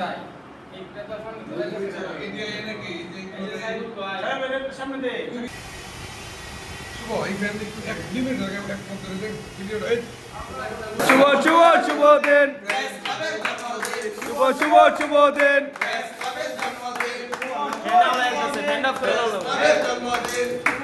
চাই। এইটা তো সামনে ধরে গেছে। এই যে নাকি এই যে এই যে সাইডুল ভাই সামনে দে শুভ এই ফ্যামিলি এক লিমিট লাগে এক ফোন করে দেখ ভিডিওটা এই। শুভ শুভ শুভ দিন। শুভ শুভ শুভ দিন। সুদেও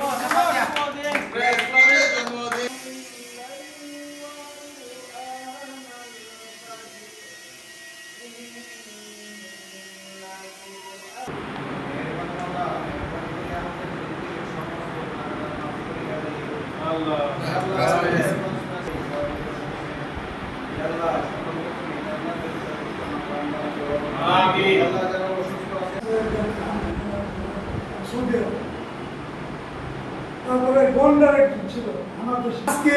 তারপরে গোল ডাইরেক্টর ছিল আমাদের আজকে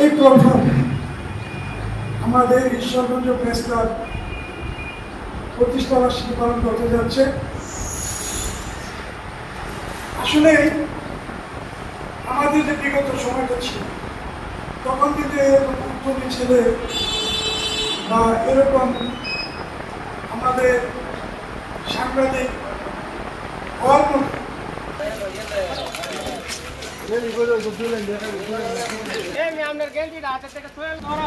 এই প্রথম আমাদের ঈশ্বরগঞ্জ প্রেস ক্লাব প্রতিষ্ঠা বার্ষিকী পালন করতে যাচ্ছে আসলে আমাদের যে বিগত সময়টা ছিল তখন কিন্তু এরকম উদ্যোগী ছেলে বা এরকম আমাদের সাংবাদিক হওয়ার মতো আপনার গেঞ্জিটা হাতে থেকে ধরা।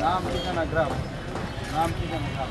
নাম ঠিকানা গ্রাম। নাম ঠিকানা গ্রাম।